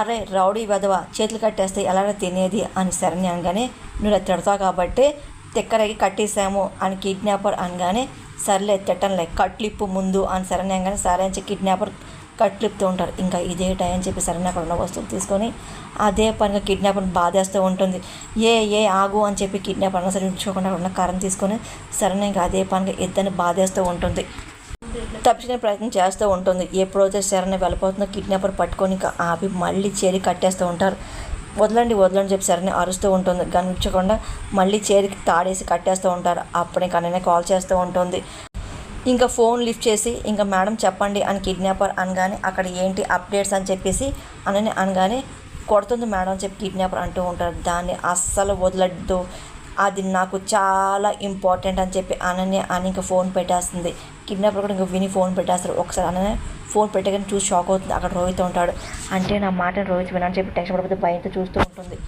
అరే రౌడీ వెధవ చేతులు కట్టేస్తే ఎలా తినేది అని శరణ్య అనగానే నువ్వు తిడతావు కాబట్టి తిక్కరగి కట్టేసాము అని కిడ్నాపర్ అనగానే సర్లే తిట్టంలే కట్లిప్పు ముందు అని శరణ్య అనగానే సరే అని కిడ్నాపర్ కట్లిప్తూ ఉంటారు ఇంకా ఇదే టైం అని చెప్పి శరణ్య అక్కడ ఉన్న వస్తువులు తీసుకొని అదే పనిగా కిడ్నాపర్ని బాధేస్తూ ఉంటుంది. ఏ ఏ ఆగు అని చెప్పి కిడ్నాపర్ అన్న సరే ఉంచుకోకుండా అక్కడ ఉన్న కర్రను తీసుకొని శరణ్య ఇంకా అదే పనిగా ఇద్దరిని బాధేస్తూ ఉంటుంది. తప్పించుకునే ప్రయత్నం చేస్తూ ఉంటుంది. ఎప్పుడైతే శరణ్య వెళ్ళిపోతుందో కిడ్నాపర్ పట్టుకొని ఆపి మళ్ళీ చేరి కట్టేస్తూ ఉంటారు. వదలండి వదలండి చెప్పి శరణ్య అరుస్తూ ఉంటుంది. కనిపించకుండా మళ్ళీ చేరికి తాడేసి కట్టేస్తూ ఉంటారు. అప్పుడే కన్నయ్య కాల్ చేస్తూ ఉంటుంది. ఇంకా ఫోన్ లిఫ్ట్ చేసి ఇంకా మేడం చెప్పండి అని కిడ్నాపర్ అనగానే అక్కడ ఏంటి అప్డేట్స్ అని చెప్పేసి అనని అనగానే కొడుతుంది మేడం చెప్పి కిడ్నాపర్ అంటూ ఉంటారు. దాన్ని అస్సలు వదలద్దు. అది నాకు చాలా ఇంపార్టెంట్ అని చెప్పి అనని అని ఇంకా ఫోన్ పెట్టేస్తుంది. కిడ్నాపర్ కూడా ఇంకా విని ఫోన్ పెట్టేస్తారు. ఒకసారి అన్ననే ఫోన్ పెట్టగానే చూసి షాక్ అవుతుంది. అక్కడ రోహిత్ ఉంటాడు. అంటే నా మాట రోహిత్ వినని చెప్పి టెన్షన్ పడిపోతే భయంతో చూస్తూ ఉంటుంది.